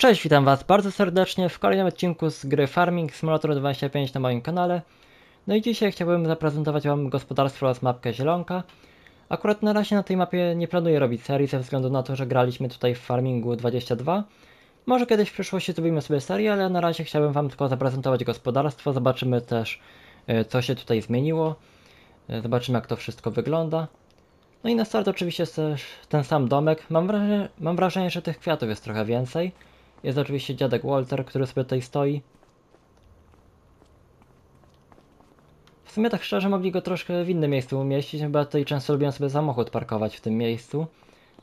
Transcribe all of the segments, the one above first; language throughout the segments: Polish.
Cześć, witam Was bardzo serdecznie w kolejnym odcinku z gry Farming Simulator 25 na moim kanale. No i dzisiaj chciałbym zaprezentować Wam gospodarstwo oraz mapkę Zielonka. Akurat na razie na tej mapie nie planuję robić serii ze względu na to, że graliśmy tutaj w Farmingu 22. Może kiedyś w przyszłości zrobimy sobie serię, ale na razie chciałbym Wam tylko zaprezentować gospodarstwo. Zobaczymy też e, co się tutaj zmieniło. E, Zobaczymy jak to wszystko wygląda. No i na start oczywiście jest też ten sam domek. Mam mam wrażenie, że tych kwiatów jest trochę więcej. Jest oczywiście dziadek Walter, który sobie tutaj stoi. W sumie tak szczerze mogli go troszkę w innym miejscu umieścić, bo ja tutaj często lubię sobie samochód parkować w tym miejscu.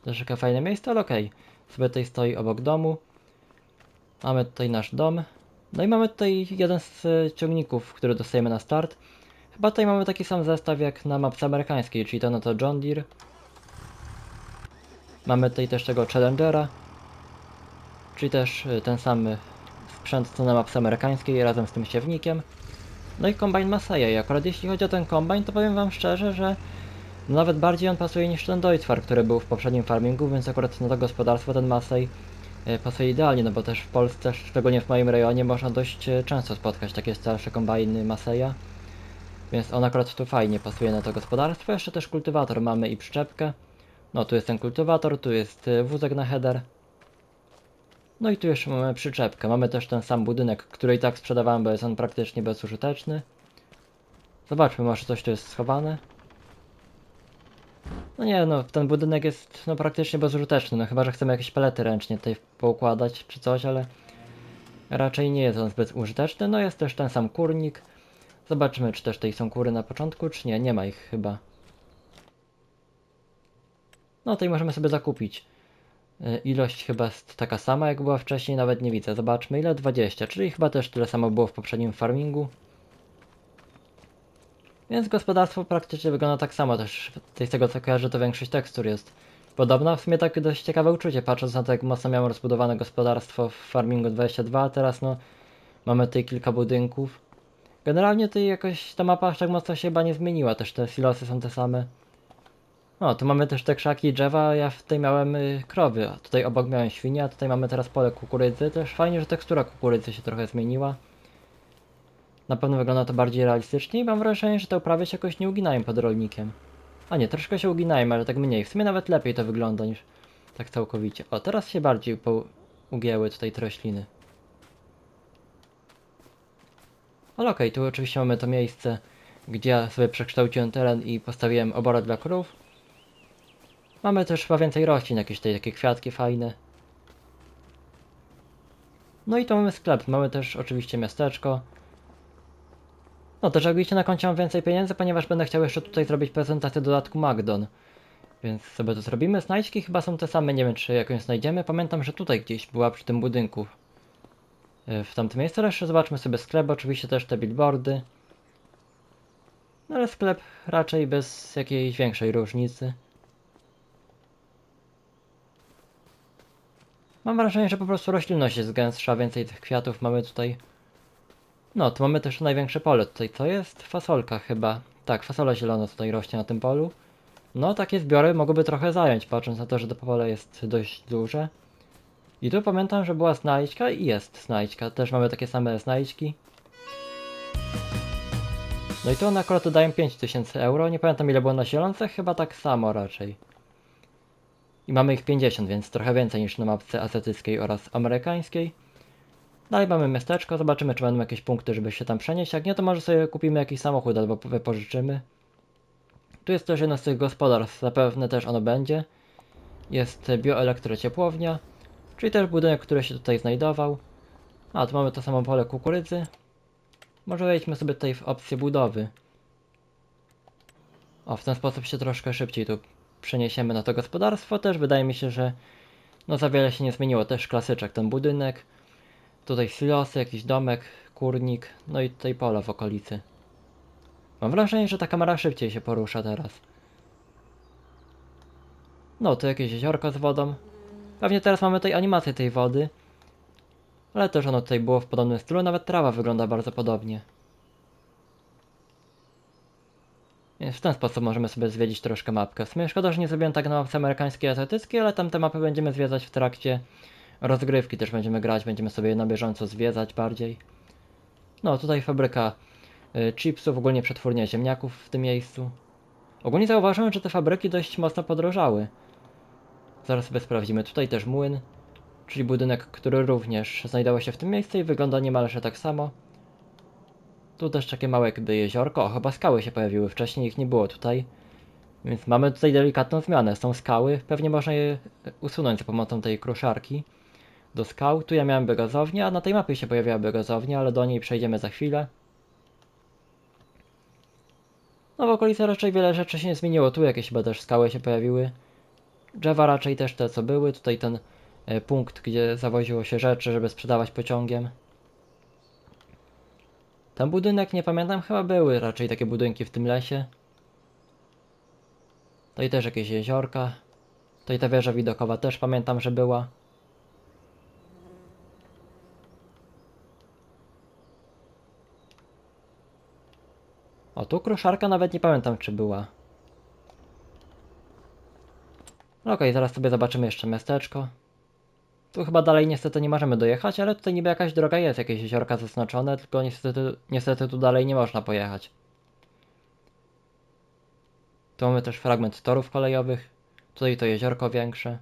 Takie fajne miejsce, ale okej. Sobie tutaj stoi obok domu. Mamy tutaj nasz dom. No i mamy tutaj jeden z e, ciągników, który dostajemy na start. Chyba tutaj mamy taki sam zestaw jak na mapce amerykańskiej, czyli to no to John Deere. Mamy tutaj też tego Challengera, czyli też y, ten sam sprzęt co na mapce amerykańskiej razem z tym siewnikiem. No i kombajn Masaya i akurat jeśli chodzi o ten kombajn, to powiem wam szczerze, że nawet bardziej on pasuje niż ten Deutzfar, który był w poprzednim farmingu, więc akurat na to gospodarstwo ten Masej y, pasuje idealnie, no bo też w Polsce, szczególnie w moim rejonie, można dość y, często spotkać takie starsze kombajny Maseja. Więc on akurat tu fajnie pasuje na to gospodarstwo. Jeszcze też kultywator mamy i przyczepkę. No tu jest ten kultywator, tu jest wózek na header. No i tu jeszcze mamy przyczepkę. Mamy też ten sam budynek, który i tak sprzedawałem, bo jest on praktycznie bezużyteczny. Zobaczmy, może coś tu jest schowane. No nie, no ten budynek jest no praktycznie bezużyteczny, no chyba, że chcemy jakieś palety ręcznie tutaj poukładać czy coś, ale raczej nie jest on zbyt użyteczny. No jest też ten sam kurnik. Zobaczymy, czy też tutaj są kury na początku, czy nie. Nie ma ich chyba. No tutaj możemy sobie zakupić. Y, Ilość chyba jest taka sama jak była wcześniej, nawet nie widzę. Zobaczmy ile 20, czyli chyba też tyle samo było w poprzednim farmingu. Więc gospodarstwo praktycznie wygląda tak samo też. Z tego co kojarzę to większość tekstur jest podobna. W sumie tak dość ciekawe uczucie patrząc na to jak mocno miałem rozbudowane gospodarstwo w farmingu 22, a teraz no mamy tutaj kilka budynków. Generalnie tutaj jakoś ta mapa aż tak mocno się chyba nie zmieniła, też te silosy są te same. O, tu mamy też te krzaki drzewa, ja tutaj miałem y, krowy, a tutaj obok miałem świnie, a tutaj mamy teraz pole kukurydzy. Też fajnie, że tekstura kukurydzy się trochę zmieniła. Na pewno wygląda to bardziej realistycznie i mam wrażenie, że te uprawy się jakoś nie uginają pod rolnikiem. A nie, troszkę się uginają, ale tak mniej. W sumie nawet lepiej to wygląda niż tak całkowicie. O, teraz się bardziej ugięły tutaj te rośliny. Ale okej, tu oczywiście mamy to miejsce, gdzie ja sobie przekształciłem teren i postawiłem oborę dla krów. Mamy też chyba więcej roślin, jakieś tutaj takie kwiatki fajne. No i tu mamy sklep, mamy też oczywiście miasteczko. No też jak na koncie mam więcej pieniędzy, ponieważ będę chciał jeszcze tutaj zrobić prezentację dodatku Magdon. Więc sobie to zrobimy. Znajdźki chyba są te same, nie wiem czy jakąś znajdziemy. Pamiętam, że tutaj gdzieś była przy tym budynku. y, W tamtym miejscu. Jeszcze zobaczmy sobie sklep, oczywiście też te billboardy. No ale sklep raczej bez jakiejś większej różnicy. Mam wrażenie, że po prostu roślinność jest gęstsza, więcej tych kwiatów mamy tutaj. No, tu mamy też największe pole tutaj. To jest fasolka chyba. Tak, fasola zielona tutaj rośnie na tym polu. No, takie zbiory mogłyby trochę zająć, patrząc na to, że to pole jest dość duże. I tu pamiętam, że była znajdźka i jest znajdźka. Też mamy takie same znajdźki. No i tu one akurat dają 5000 euro. Nie pamiętam ile było na zielonce, chyba tak samo raczej. I mamy ich 50, więc trochę więcej niż na mapce azjatyckiej oraz amerykańskiej. Dalej mamy miasteczko, zobaczymy czy będą jakieś punkty, żeby się tam przenieść. Jak nie, to może sobie kupimy jakiś samochód albo wypożyczymy. Tu jest też jedno z tych gospodarstw, zapewne też ono będzie. Jest bioelektrociepłownia, czyli też budynek, który się tutaj znajdował. A, tu mamy to samo pole kukurydzy. Może wejdźmy sobie tutaj w opcję budowy. O, w ten sposób się troszkę szybciej tu przeniesiemy na to gospodarstwo. Też wydaje mi się, że no za wiele się nie zmieniło. Też klasyczek ten budynek. Tutaj silosy, jakiś domek, kurnik, no i tutaj pola w okolicy. Mam wrażenie, że ta kamera szybciej się porusza teraz. No, tu jakieś jeziorko z wodą. Pewnie teraz mamy tutaj animację tej wody. Ale też ono tutaj było w podobnym stylu, nawet trawa wygląda bardzo podobnie. Więc w ten sposób możemy sobie zwiedzić troszkę mapkę. W sumie szkoda, że nie zrobiłem tak na mapce amerykańskiej i azjatyckiej, ale tamte mapy będziemy zwiedzać w trakcie rozgrywki też będziemy grać, będziemy sobie na bieżąco zwiedzać bardziej. No, tutaj fabryka y, chipsów, ogólnie przetwórnia ziemniaków w tym miejscu. Ogólnie zauważyłem, że te fabryki dość mocno podrożały. Zaraz sobie sprawdzimy. Tutaj też młyn, czyli budynek, który również znajdował się w tym miejscu i wygląda niemalże tak samo. Tu też takie małe jakby jeziorko. O, chyba skały się pojawiły. Wcześniej ich nie było tutaj. Więc mamy tutaj delikatną zmianę. Są skały. Pewnie można je usunąć za pomocą tej kruszarki. Do skał. Tu ja miałem biogazownię, a na tej mapie się pojawiła biogazownia, ale do niej przejdziemy za chwilę. No w okolicy raczej wiele rzeczy się nie zmieniło. Tu jakieś chyba też skały się pojawiły. Drzewa raczej też te co były. Tutaj ten e, punkt, gdzie zawoziło się rzeczy, żeby sprzedawać pociągiem. Ten budynek, nie pamiętam, chyba były raczej takie budynki w tym lesie. Tutaj też jakieś jeziorka. Tutaj ta wieża widokowa też pamiętam, że była. O, tu kruszarka nawet nie pamiętam, czy była. No Okej, zaraz sobie zobaczymy jeszcze miasteczko. Tu chyba dalej niestety nie możemy dojechać, ale tutaj niby jakaś droga jest, jakieś jeziorka zaznaczone, tylko niestety, niestety tu dalej nie można pojechać. Tu mamy też fragment torów kolejowych. Tutaj to jeziorko większe.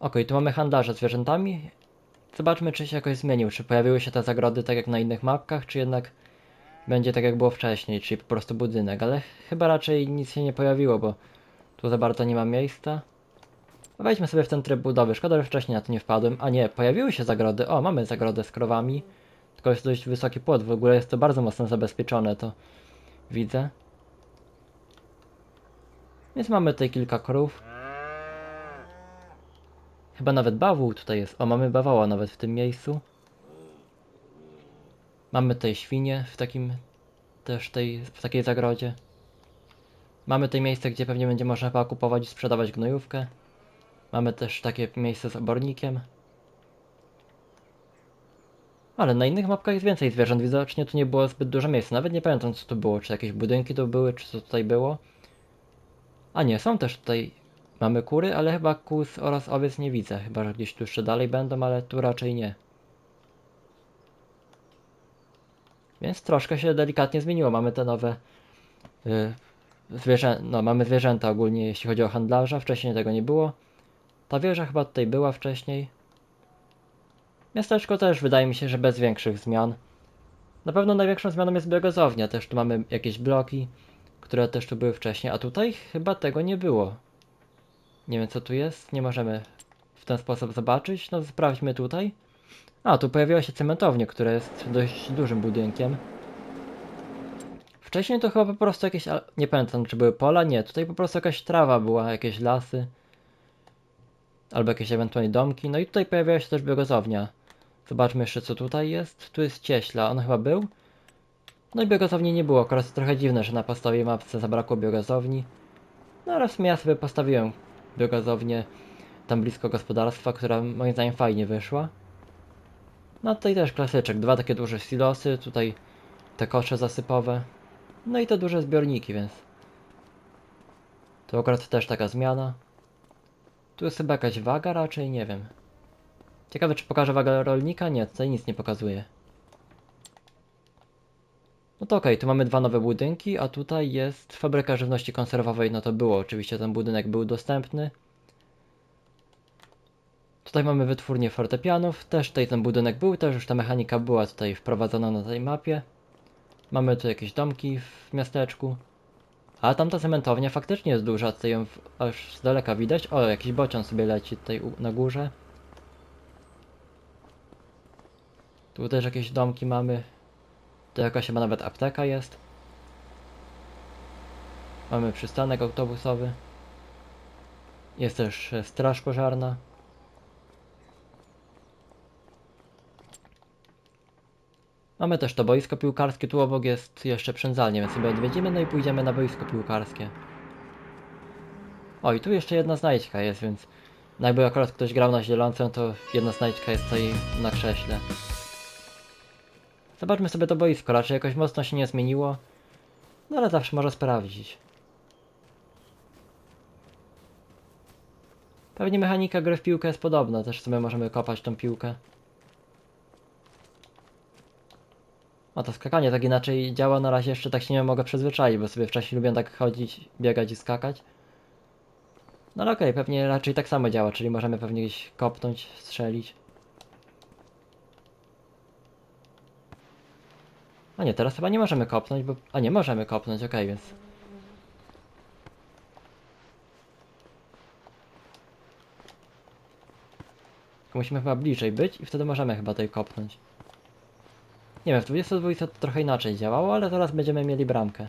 Okej, tu mamy handlarza zwierzętami. Zobaczmy, czy się jakoś zmienił. Czy pojawiły się te zagrody tak jak na innych mapkach, czy jednak będzie tak jak było wcześniej, czyli po prostu budynek. Ale chyba raczej nic się nie pojawiło, bo tu za bardzo nie ma miejsca. Wejdźmy sobie w ten tryb budowy. Szkoda, że wcześniej na to nie wpadłem. A nie, pojawiły się zagrody. O, mamy zagrodę z krowami. Tylko jest dość wysoki płot. W ogóle jest to bardzo mocno zabezpieczone, to widzę. Więc mamy tutaj kilka krów. Chyba nawet bawół tutaj jest. O, mamy bawała nawet w tym miejscu. Mamy tutaj świnie w takim też tej, w takiej zagrodzie. Mamy tutaj miejsce, gdzie pewnie będzie można chyba kupować i sprzedawać gnojówkę. Mamy też takie miejsce z obornikiem. Ale na innych mapkach jest więcej zwierząt, widocznie tu nie było zbyt dużo miejsca. Nawet nie pamiętam co tu było, czy jakieś budynki tu były, czy co tutaj było. A nie, są też tutaj, mamy kury, ale chyba kóz oraz owiec nie widzę. Chyba, że gdzieś tu jeszcze dalej będą, ale tu raczej nie. Więc troszkę się delikatnie zmieniło. Mamy te nowe y, zwierzę, no mamy zwierzęta ogólnie, jeśli chodzi o handlarza. Wcześniej tego nie było. Ta wieża chyba tutaj była wcześniej. Miasteczko też wydaje mi się, że bez większych zmian. Na pewno największą zmianą jest biogazownia. Też tu mamy jakieś bloki, które też tu były wcześniej, a tutaj chyba tego nie było. Nie wiem co tu jest, nie możemy w ten sposób zobaczyć. No sprawdźmy tutaj. A, tu pojawiła się cementownia, która jest dość dużym budynkiem. Wcześniej to chyba po prostu jakieś, nie pamiętam czy były pola, nie, tutaj po prostu jakaś trawa była, jakieś lasy. Albo jakieś ewentualnie domki, no i tutaj pojawiła się też biogazownia. Zobaczmy jeszcze co tutaj jest, tu jest cieśla, on chyba był. No i biogazowni nie było, akurat trochę dziwne, że na podstawie mapce zabrakło biogazowni. No sumie ja sobie postawiłem biogazownię tam blisko gospodarstwa, która moim zdaniem fajnie wyszła. No tutaj też klasyczek, dwa takie duże silosy, tutaj te kosze zasypowe. No i te duże zbiorniki, więc... Tu akurat też taka zmiana. Tu jest chyba jakaś waga raczej, nie wiem. Ciekawe czy pokaże wagę rolnika? Nie, tutaj nic nie pokazuje. No to okej, tu mamy dwa nowe budynki, a tutaj jest fabryka żywności konserwowej, no to było oczywiście, ten budynek był dostępny. Tutaj mamy wytwórnię fortepianów, też tutaj ten budynek był, też już ta mechanika była tutaj wprowadzona na tej mapie. Mamy tu jakieś domki w miasteczku. A tamta cementownia faktycznie jest duża, tutaj ją aż z daleka widać. O, jakiś bocian sobie leci tutaj na górze. Tu też jakieś domki mamy. Tu jakaś chyba nawet apteka jest. Mamy przystanek autobusowy. Jest też e, straż pożarna. No Mamy też to boisko piłkarskie, tu obok jest jeszcze przędzalnie, więc sobie odwiedzimy, no i pójdziemy na boisko piłkarskie. O, i tu jeszcze jedna znajdźka jest, więc jakby akurat ktoś grał na zielonce, to jedna znajdźka jest tutaj na krześle. Zobaczmy sobie to boisko, raczej jakoś mocno się nie zmieniło, no ale zawsze można sprawdzić. Pewnie mechanika gry w piłkę jest podobna, też sobie możemy kopać tą piłkę. A to skakanie tak inaczej działa, na razie jeszcze tak się nie mogę przyzwyczaić, bo sobie wcześniej lubię tak chodzić, biegać i skakać. No ale okej, pewnie raczej tak samo działa, czyli możemy pewnie gdzieś kopnąć, strzelić. A nie, teraz chyba nie możemy kopnąć, bo... A nie, możemy kopnąć, okej, więc... Tylko musimy chyba bliżej być i wtedy możemy chyba tutaj kopnąć. Nie wiem, w 22 to trochę inaczej działało, ale teraz będziemy mieli bramkę.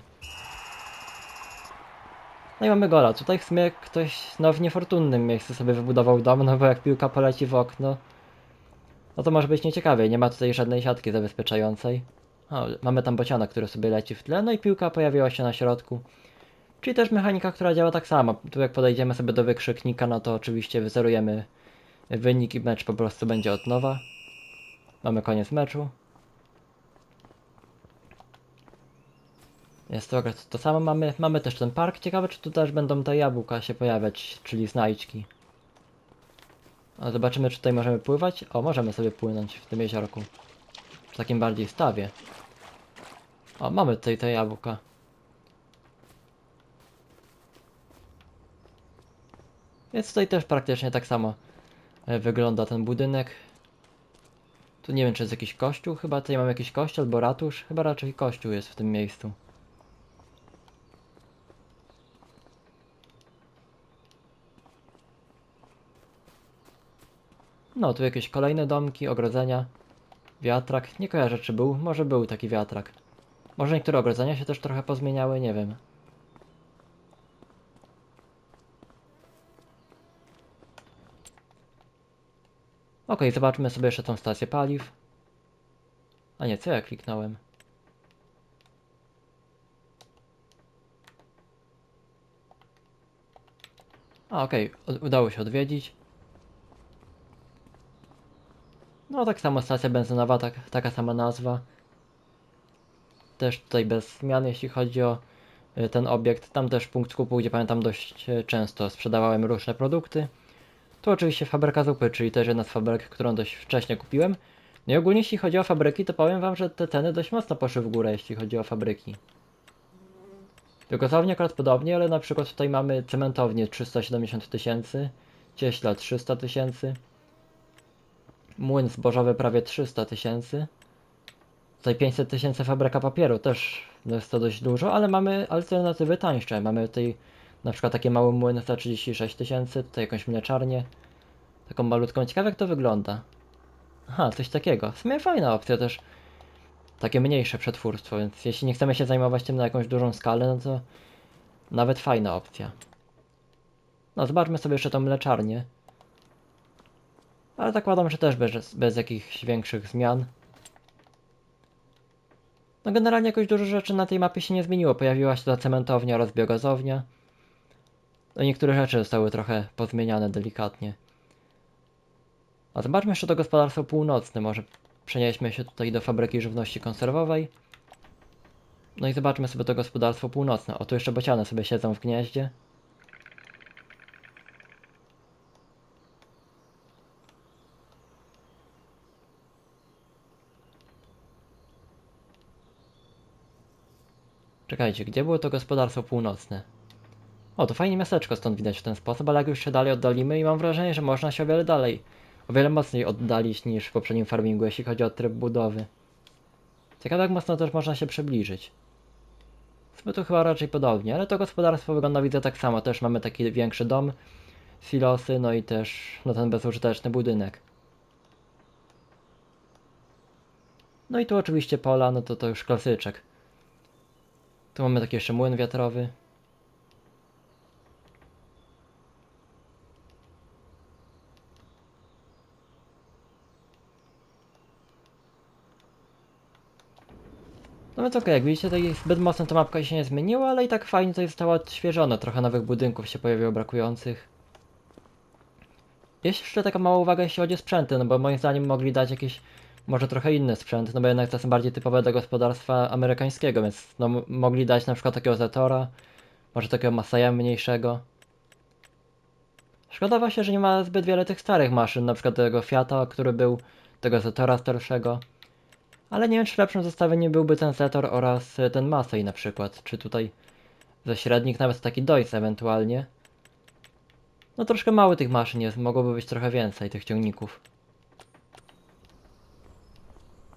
No i mamy gola. Tutaj w sumie ktoś no, w niefortunnym miejscu sobie wybudował dom, no bo jak piłka poleci w okno, no to może być nieciekawie. Nie ma tutaj żadnej siatki zabezpieczającej. O, mamy tam bociana, który sobie leci w tle, no i piłka pojawiła się na środku. Czyli też mechanika, która działa tak samo. Tu jak podejdziemy sobie do wykrzyknika, no to oczywiście wyzerujemy wynik i mecz po prostu będzie od nowa. Mamy koniec meczu. Jest to, to samo mamy, mamy też ten park. Ciekawe czy tu też będą te jabłka się pojawiać, czyli znajdźki. A zobaczymy czy tutaj możemy pływać. O, możemy sobie płynąć w tym jeziorku. W takim bardziej stawie. O, mamy tutaj te jabłka. Więc tutaj też praktycznie tak samo e, wygląda ten budynek. Tu nie wiem czy jest jakiś kościół, chyba tutaj mamy jakiś kościół albo ratusz. Chyba raczej kościół jest w tym miejscu. No, tu jakieś kolejne domki, ogrodzenia. Wiatrak. Nie kojarzę czy był. Może był taki wiatrak. Może niektóre ogrodzenia się też trochę pozmieniały, nie wiem. Okej, zobaczmy sobie jeszcze tą stację paliw. A nie, co ja kliknąłem? A, okej, od- udało się odwiedzić. No, tak samo stacja benzynowa, tak, taka sama nazwa. Też tutaj bez zmian, jeśli chodzi o y, ten obiekt. Tam też punkt skupu, gdzie pamiętam dość y, często sprzedawałem różne produkty. Tu oczywiście fabryka zupy, czyli też jedna z fabryk, którą dość wcześnie kupiłem. No i ogólnie jeśli chodzi o fabryki, to powiem wam, że te ceny dość mocno poszły w górę, jeśli chodzi o fabryki. Biogazownie akurat podobnie, ale na przykład tutaj mamy cementownię 370 tysięcy, cieśla 300 tysięcy, młyn zbożowy prawie 300 tysięcy, tutaj 500 tysięcy fabryka papieru, też no jest to dość dużo, ale mamy alternatywy tańsze, mamy tutaj na przykład takie małe młyny za 36 tysięcy, tutaj jakąś mleczarnię, taką malutką, ciekawe jak to wygląda. Aha, coś takiego, w sumie fajna opcja też, takie mniejsze przetwórstwo, więc jeśli nie chcemy się zajmować tym na jakąś dużą skalę, no to nawet fajna opcja. No, zobaczmy sobie jeszcze tą mleczarnię. Ale zakładam, że też bez, bez jakichś większych zmian. No generalnie jakoś dużo rzeczy na tej mapie się nie zmieniło. Pojawiła się ta cementownia oraz biogazownia. No niektóre rzeczy zostały trochę pozmieniane delikatnie. A zobaczmy jeszcze to gospodarstwo północne. Może przenieśmy się tutaj do fabryki żywności konserwowej. No i zobaczmy sobie to gospodarstwo północne. O, tu jeszcze bociany sobie siedzą w gnieździe. Czekajcie, gdzie było to gospodarstwo północne? O, to fajnie miasteczko stąd widać w ten sposób, ale jak już się dalej oddalimy i mam wrażenie, że można się o wiele dalej, o wiele mocniej oddalić niż w poprzednim farmingu, jeśli chodzi o tryb budowy. Ciekawe jak mocno też można się przybliżyć. Sobie tu chyba raczej podobnie, ale to gospodarstwo wygląda widzę tak samo. Też mamy taki większy dom, silosy, no i też no ten bezużyteczny budynek. No i tu oczywiście pola, no to to już klasyczek. Tu mamy taki jeszcze młyn wiatrowy. No więc okej, jak widzicie, tutaj zbyt mocno ta mapka się nie zmieniła, ale i tak fajnie tutaj została odświeżona. Trochę nowych budynków się pojawiło brakujących. Jest jeszcze taka mała uwaga, jeśli chodzi o sprzęty, no bo moim zdaniem mogli dać jakieś może trochę inny sprzęt, no bo jednak to są bardziej typowe do gospodarstwa amerykańskiego, więc no, mogli dać na przykład takiego Zetora, może takiego Masaya mniejszego. Szkoda właśnie, że nie ma zbyt wiele tych starych maszyn, na przykład tego Fiata, który był, tego Zetora starszego. Ale nie wiem, czy lepszym zestawieniu byłby ten Zetor oraz ten Masej na przykład, czy tutaj ze średnich nawet taki Dojs ewentualnie. No troszkę mały tych maszyn jest, mogłoby być trochę więcej tych ciągników.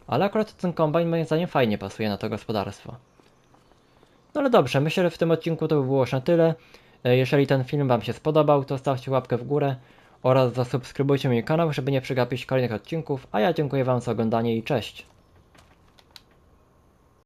Ale akurat ten kombajn moim zdaniem fajnie pasuje na to gospodarstwo. No ale dobrze, myślę, że w tym odcinku to by było już na tyle. E, Jeżeli ten film Wam się spodobał, to stawcie łapkę w górę oraz zasubskrybujcie mój kanał, żeby nie przegapić kolejnych odcinków, a ja dziękuję Wam za oglądanie i cześć.